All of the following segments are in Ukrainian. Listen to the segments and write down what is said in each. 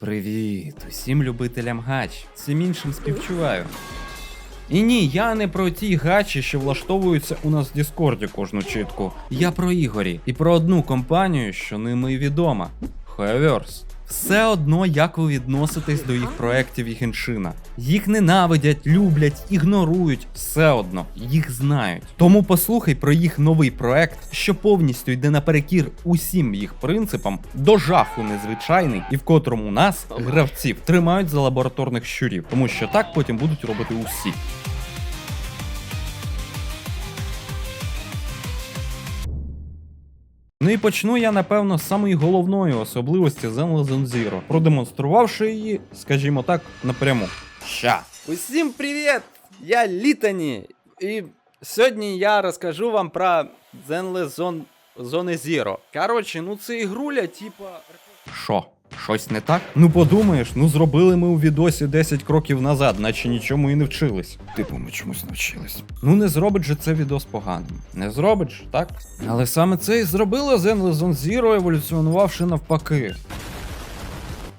Привіт усім любителям гач. Всім іншим співчуваю. І ні, я не про ті гачі, що влаштовуються у нас в Діскорді кожну чітку. Я про ігорі і про одну компанію, що ними відома. Ховерс. Все одно, як ви відноситесь до їх проєктів і геншина. Їх ненавидять, люблять, ігнорують, все одно, їх знають. Тому послухай про їх новий проект, що повністю йде наперекір усім їх принципам, до жаху незвичайний, і в котрому нас, гравців, тримають за лабораторних щурів, тому що так потім будуть робити усі. Ну і почну я, напевно, з самої головної особливості Zen Legend Zero, продемонструвавши її, скажімо так, напряму. Ща! Усім привіт! Я Літані! І сьогодні я розкажу вам про Zen Legend Zone Zero. Коротше, ну це ігруля, типа. Що? Щось не так? Ну подумаєш, ну зробили ми у відосі 10 кроків назад, наче нічому і не вчились. Типу, ми чомусь навчились. Ну не зробить же це відос поганим. Не зробить ж, так? Але саме це і зробило Zen Legend Zero, еволюціонувавши навпаки.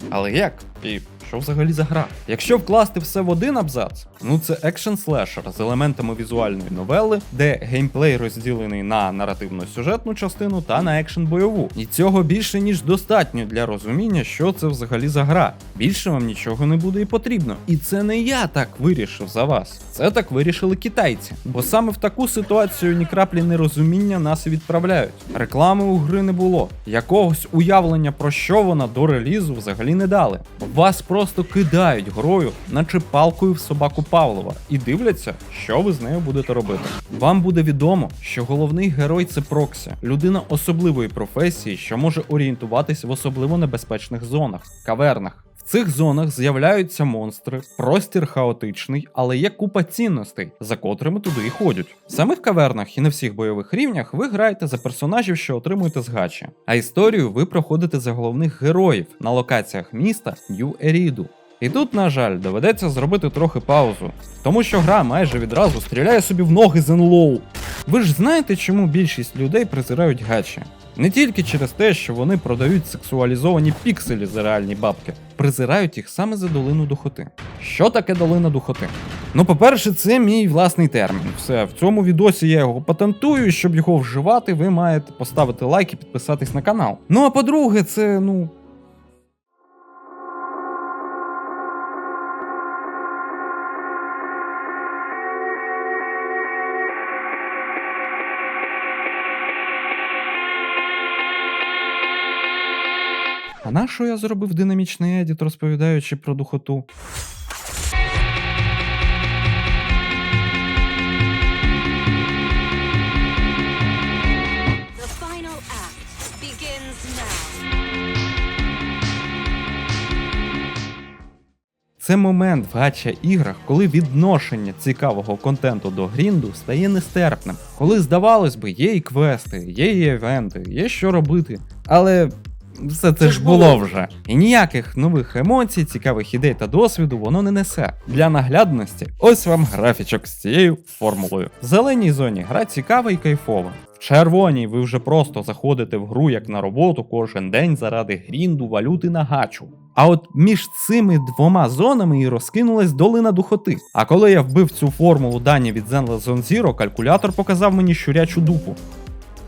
Але як? І що взагалі за гра? Якщо вкласти все в один абзац, ну це екшн слешер з елементами візуальної новели, де геймплей розділений на наративно-сюжетну частину та на екшн бойову. І цього більше ніж достатньо для розуміння, що це взагалі за гра. Більше вам нічого не буде і потрібно. І це не я так вирішив за вас. Це так вирішили китайці. Бо саме в таку ситуацію ні краплі нерозуміння нас і відправляють. Реклами у гри не було. Якогось уявлення про що вона до релізу взагалі не дали. Вас просто кидають грою, наче палкою в собаку Павлова, і дивляться, що ви з нею будете робити. Вам буде відомо, що головний герой це Проксі, людина особливої професії, що може орієнтуватись в особливо небезпечних зонах, кавернах. Цих зонах з'являються монстри, простір хаотичний, але є купа цінностей, за котрими туди і ходять. В самих кавернах і на всіх бойових рівнях ви граєте за персонажів, що отримуєте з гачі. А історію ви проходите за головних героїв на локаціях міста Нью Еріду. І тут, на жаль, доведеться зробити трохи паузу, тому що гра майже відразу стріляє собі в ноги з NLOW. Ви ж знаєте, чому більшість людей презирають гачі? Не тільки через те, що вони продають сексуалізовані пікселі за реальні бабки, призирають їх саме за долину духоти. Що таке долина духоти? Ну, по-перше, це мій власний термін. Все, в цьому відосі я його патентую, щоб його вживати, ви маєте поставити лайк і підписатись на канал. Ну а по-друге, це ну. А на що я зробив динамічний едіт, розповідаючи про духоту? Це момент в гача іграх, коли відношення цікавого контенту до грінду стає нестерпним. Коли, здавалось би, є і квести, є і івенти, є що робити. Але все це ж було вже. І ніяких нових емоцій, цікавих ідей та досвіду воно не несе. Для наглядності, ось вам графічок з цією формулою. В зеленій зоні гра цікава і кайфова. В червоній ви вже просто заходите в гру як на роботу кожен день заради грінду, валюти на гачу. А от між цими двома зонами і розкинулась долина духоти. А коли я вбив цю формулу дані від Zen Zone Zero, калькулятор показав мені щурячу дупу.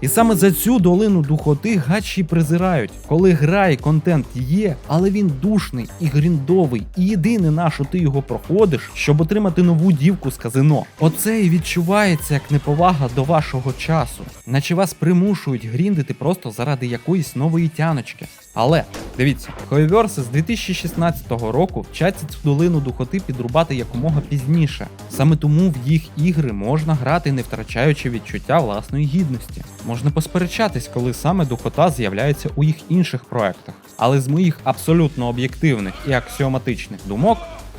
І саме за цю долину духоти гачі презирають, коли гра і контент є, але він душний і гріндовий, і єдине на що ти його проходиш, щоб отримати нову дівку з казино. Оце і відчувається як неповага до вашого часу, наче вас примушують гріндити просто заради якоїсь нової тяночки. Але дивіться, Хойверси з 2016 року вчаться цю долину духоти підрубати якомога пізніше. Саме тому в їх ігри можна грати, не втрачаючи відчуття власної гідності. Можна посперечатись, коли саме духота з'являється у їх інших проектах. Але з моїх абсолютно об'єктивних і аксіоматичних думок.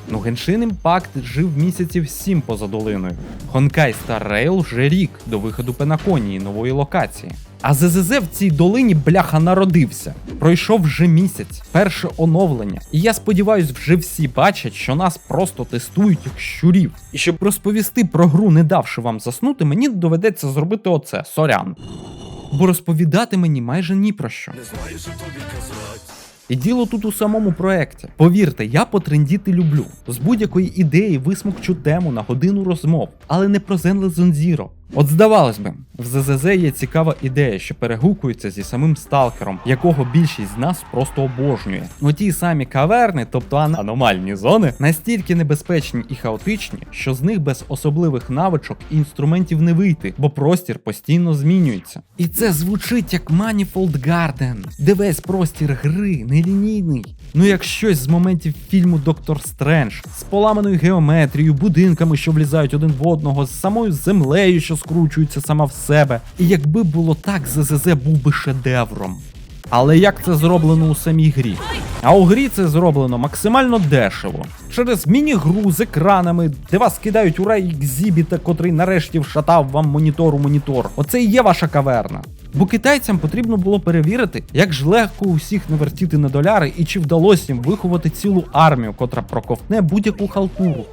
Ну, Genshin Impact жив місяців сім поза долиною. Honkai Star Rail вже рік до виходу Пенаконії нової локації. А ЗЗЗ в цій долині бляха народився. Пройшов вже місяць, перше оновлення. І я сподіваюсь, вже всі бачать, що нас просто тестують як щурів. І щоб розповісти про гру, не давши вам заснути, мені доведеться зробити оце сорян. Бо розповідати мені майже ні про що. Не знаю, що тобі казати. І діло тут у самому проекті. Повірте, я потрендіти люблю. З будь-якої ідеї висмокчу тему на годину розмов, але не про Zenless Zone Zero. От здавалось би, в ЗЗЗ є цікава ідея, що перегукується зі самим сталкером, якого більшість з нас просто обожнює. Ну ті самі каверни, тобто аномальні зони, настільки небезпечні і хаотичні, що з них без особливих навичок і інструментів не вийти, бо простір постійно змінюється. І це звучить як Manifold Garden, де весь простір гри нелінійний. Ну як щось з моментів фільму Доктор Стрендж, з поламаною геометрією, будинками, що влізають один в одного, з самою землею, що скручується сама в себе. І якби було так, ЗЗЗ був би шедевром. Але як це зроблено у самій грі? А у грі це зроблено максимально дешево. Через міні-гру з екранами, де вас кидають у рай екзібіта, котрий нарешті вшатав вам монітор у монітор. Оце і є ваша каверна. Бо китайцям потрібно було перевірити, як ж легко усіх навертіти на доляри і чи вдалося їм виховати цілу армію, котра проковтне будь-яку халтуру.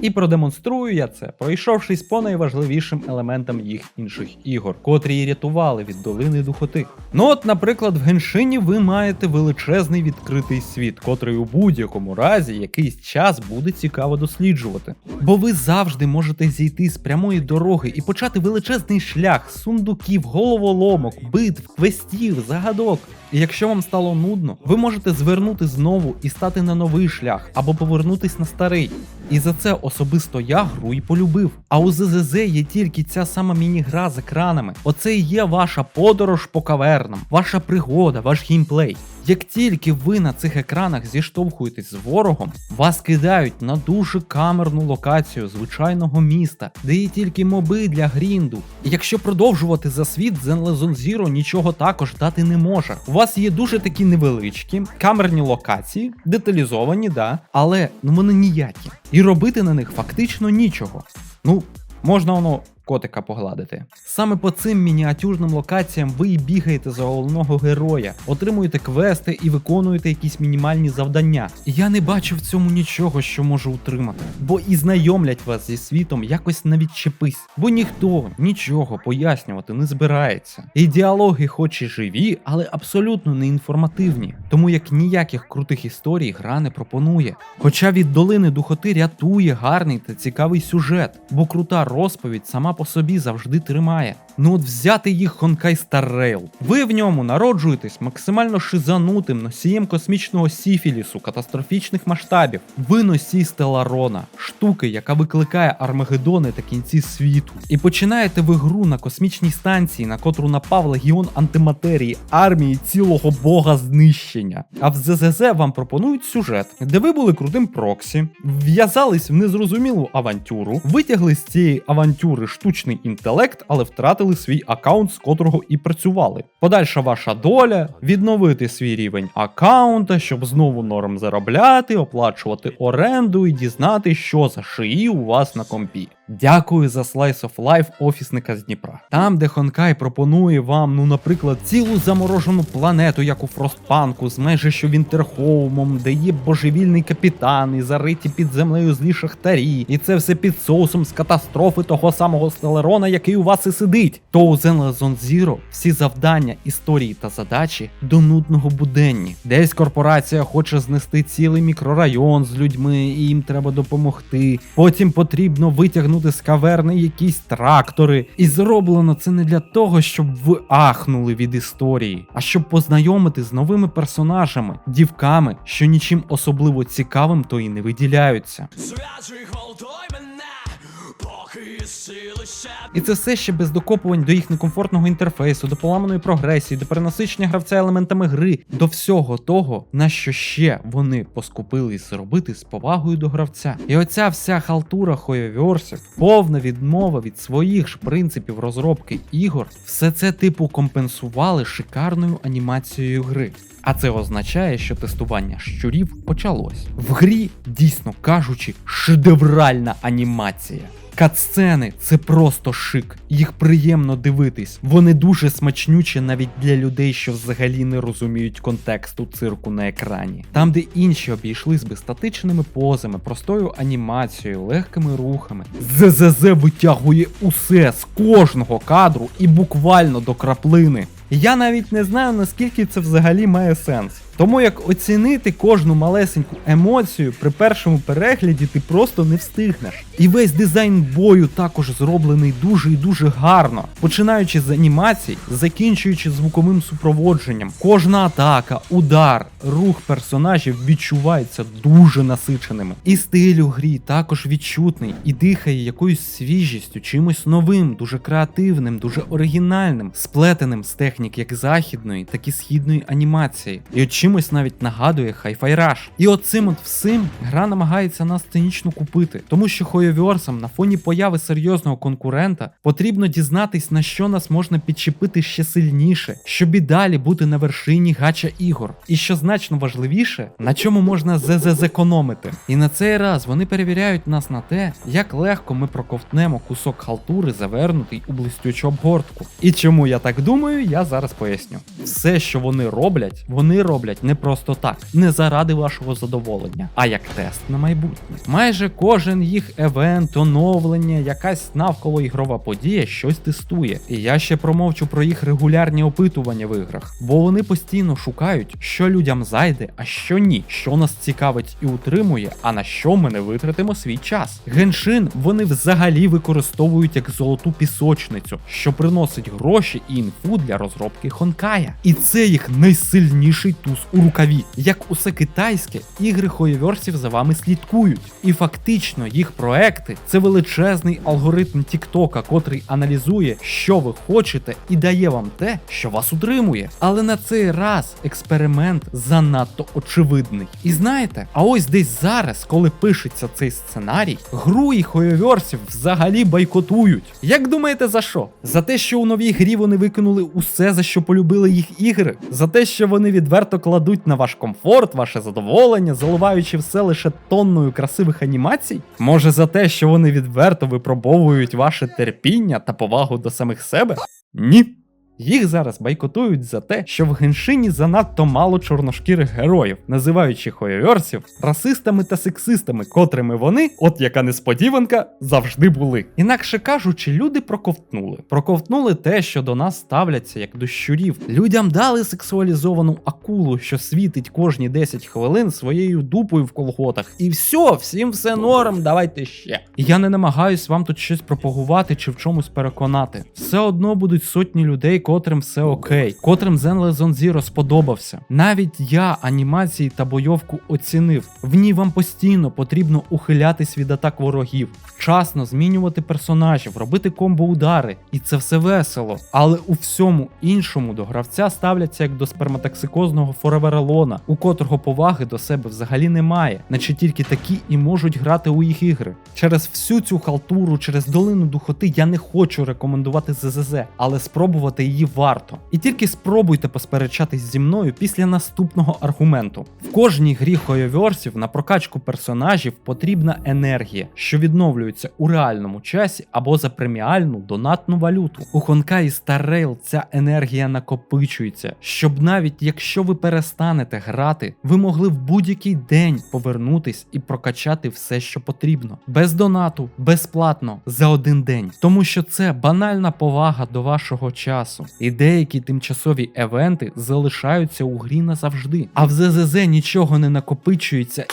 І продемонструю я це, пройшовшись по найважливішим елементам їх інших ігор, котрі рятували від долини духоти. Ну от, наприклад, в Геншині ви маєте величезний відкритий світ, котрий у будь-якому разі якийсь час буде цікаво досліджувати. Бо ви завжди можете зійти з прямої дороги і почати величезний шлях сундуків, головоломок, битв, квестів, загадок. Якщо вам стало нудно, ви можете звернути знову і стати на новий шлях або повернутись на старий. І за це особисто я гру і полюбив. А у ЗЗЗ є тільки ця сама міні-гра з екранами. Оце і є ваша подорож по кавернам, ваша пригода, ваш геймплей. Як тільки ви на цих екранах зіштовхуєтесь з ворогом, вас кидають на дуже камерну локацію звичайного міста, де є тільки моби для грінду. І якщо продовжувати за світ, Zenless Zone Zero нічого також дати не може. У вас є дуже такі невеличкі камерні локації, деталізовані, да, але ну вони ніякі. І робити на них фактично нічого. Ну, можна воно котика погладити. Саме по цим мініатюрним локаціям ви і бігаєте за головного героя, отримуєте квести і виконуєте якісь мінімальні завдання. Я не бачу в цьому нічого, що може утримати. Бо і знайомлять вас зі світом якось на відчепись. Бо ніхто нічого пояснювати не збирається. І діалоги, хоч і живі, але абсолютно не інформативні. Тому як ніяких крутих історій гра не пропонує. Хоча від долини духоти рятує гарний та цікавий сюжет, бо крута розповідь сама по собі завжди тримає. Ну от взяти їх Honkai Star Rail. Ви в ньому народжуєтесь максимально шизанутим носієм космічного сіфілісу катастрофічних масштабів. Ви носій Стеларона, штуки, яка викликає Армагеддони та кінці світу. І починаєте ви гру на космічній станції, на котру напав легіон антиматерії армії цілого бога знищення. А в ЗЗЗ вам пропонують сюжет, де ви були крутим проксі, в'язались в незрозумілу авантюру, витягли з цієї авантюри штучний інтелект, але втратили свій аккаунт, з котрого і працювали. Подальша ваша доля відновити свій рівень аккаунта, щоб знову норм заробляти, оплачувати оренду і дізнати, що за шиї у вас на компі. Дякую за Slice of Life офісника з Дніпра. Там, де Хонкай пропонує вам, ну, наприклад, цілу заморожену планету, як у Фростпанку, з майже що Вінтерхоумом, де є божевільний капітан і зариті під землею злі шахтарі, і це все під соусом з катастрофи того самого Стелерона, який у вас і сидить. То у Zenless Zone Zero всі завдання, історії та задачі до нудного буденні. Десь корпорація хоче знести цілий мікрорайон з людьми, і їм треба допомогти. Потім потрібно витягнути з каверни якісь трактори. І зроблено це не для того, щоб ви ахнули від історії, а щоб познайомити з новими персонажами, дівками, що нічим особливо цікавим то і не виділяються. Зв'яжи голдой І це все ще без докопувань до їх некомфортного інтерфейсу, до поламаної прогресії, до перенасичення гравця елементами гри, до всього того, на що ще вони поскупились зробити з повагою до гравця. І оця вся халтура хойоверсів, повна відмова від своїх ж принципів розробки ігор, все це типу компенсували шикарною анімацією гри. А це означає, що тестування щурів почалось. В грі, дійсно кажучи, шедевральна анімація. Катсцени це просто шик, їх приємно дивитись. Вони дуже смачнючі навіть для людей, що взагалі не розуміють контексту цирку на екрані. Там, де інші обійшлись би статичними позами, простою анімацією, легкими рухами. ЗЗЗ витягує усе з кожного кадру і буквально до краплини. Я навіть не знаю наскільки це взагалі має сенс. Тому як оцінити кожну малесеньку емоцію при першому перегляді ти просто не встигнеш. І весь дизайн бою також зроблений дуже і дуже гарно, починаючи з анімацій, закінчуючи звуковим супроводженням. Кожна атака, удар, рух персонажів відчувається дуже насиченими. І стиль у грі також відчутний і дихає якоюсь свіжістю, чимось новим, дуже креативним, дуже оригінальним, сплетеним з технік як західної, так і східної анімації. І чимось навіть нагадує Hi-Fi Rush. І оцим от всім гра намагається нас цинічно купити, тому що Хойоверсам на фоні появи серйозного конкурента потрібно дізнатись, на що нас можна підчепити ще сильніше, щоб і далі бути на вершині гача ігор. І що значно важливіше, на чому можна зекономити. І на цей раз вони перевіряють нас на те, як легко ми проковтнемо кусок халтури, завернутий у блистючу обгортку. І чому я так думаю, я зараз поясню. Все, що вони роблять, вони роблять не просто так, не заради вашого задоволення, а як тест на майбутнє. Майже кожен їх евент, оновлення, якась навколо ігрова подія щось тестує. І я ще промовчу про їх регулярні опитування в іграх, бо вони постійно шукають, що людям зайде, а що ні, що нас цікавить і утримує, а на що ми не витратимо свій час. Геншин вони взагалі використовують як золоту пісочницю, що приносить гроші і інфу для розробки Хонкая. І це їх найсильніший туз у рукаві. Як усе китайське, ігри Хоєверсів за вами слідкують. І фактично їх проекти це величезний алгоритм Тіктока, котрий аналізує, що ви хочете, і дає вам те, що вас утримує. Але на цей раз експеримент занадто очевидний. І знаєте, а ось десь зараз, коли пишеться цей сценарій, гру і Хоєверсів взагалі бойкотують. Як думаєте, за що? За те, що у новій грі вони викинули усе, за що полюбили їх ігри? За те, що вони відверто кладуть на ваш комфорт, ваше задоволення, заливаючи все лише тонною красивих анімацій? Може за те, що вони відверто випробовують ваше терпіння та повагу до самих себе? Ні. Їх зараз бойкотують за те, що в Геншині занадто мало чорношкірих героїв, називаючи хойоверсів расистами та сексистами, котрими вони, от яка несподіванка, завжди були. Інакше кажучи, люди проковтнули. Проковтнули те, що до нас ставляться як до щурів. Людям дали сексуалізовану акулу, що світить кожні 10 хвилин своєю дупою в колготах. І все, всім все норм, давайте ще. Я не намагаюсь вам тут щось пропагувати чи в чомусь переконати. Все одно будуть сотні людей, котрим все окей, котрим Zen Zone Zero сподобався. Навіть я анімації та бойовку оцінив. В ній вам постійно потрібно ухилятись від атак ворогів, вчасно змінювати персонажів, робити комбо-удари, і це все весело. Але у всьому іншому до гравця ставляться як до сперматоксикозного фореверлона, у котрого поваги до себе взагалі немає, наче тільки такі і можуть грати у їх ігри. Через всю цю халтуру, через долину духоти я не хочу рекомендувати ЗЗЗ, але спробувати її варто. І тільки спробуйте посперечатись зі мною після наступного аргументу. В кожній грі Хойоверсів на прокачку персонажів потрібна енергія, що відновлюється у реальному часі або за преміальну донатну валюту. У Honkai Star Rail ця енергія накопичується, щоб навіть якщо ви перестанете грати, ви могли в будь-який день повернутись і прокачати все, що потрібно. Без донату, безплатно, за один день. Тому що це банальна повага до вашого часу. І деякі тимчасові евенти залишаються у грі назавжди. А в ЗЗЗ нічого не накопичується.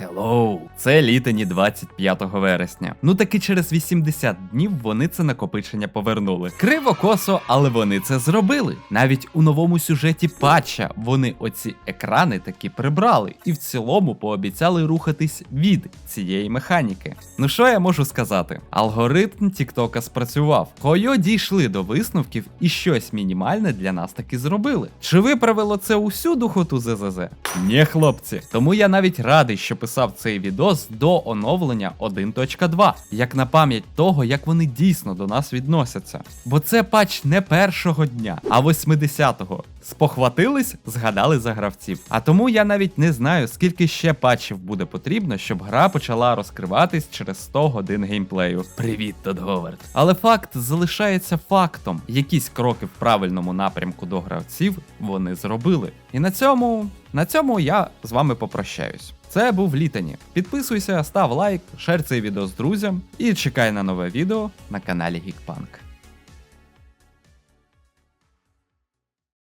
Hello! це літані 25 вересня. Ну таки через 80 днів вони це накопичення повернули. Криво косо, але вони це зробили. Навіть у новому сюжеті патча вони оці екрани таки прибрали і в цілому пообіцяли рухатись від цієї механіки. Ну що я можу сказати? Алгоритм Тіктока спрацював. Хойо дійшли до висновків і щось мінімальне для нас таки зробили. Чи виправило це усю духоту ЗЗЗ? Ні, хлопці. Тому я навіть радий, що писав цей відос до оновлення 1.2, як на пам'ять того, як вони дійсно до нас відносяться. Бо це патч не першого дня, а 80-го. Спохватились, згадали за гравців. А тому я навіть не знаю, скільки ще патчів буде потрібно, щоб гра почала розкриватись через 100 годин геймплею. Привіт, Тодд Говард. Але факт залишається фактом. Якісь кроки в правильному напрямку до гравців вони зробили. І на цьому, на цьому я з вами попрощаюсь. Це був Літані. Підписуйся, став лайк, шер цей відео з друзям і чекай на нове відео на каналі Geekpunk.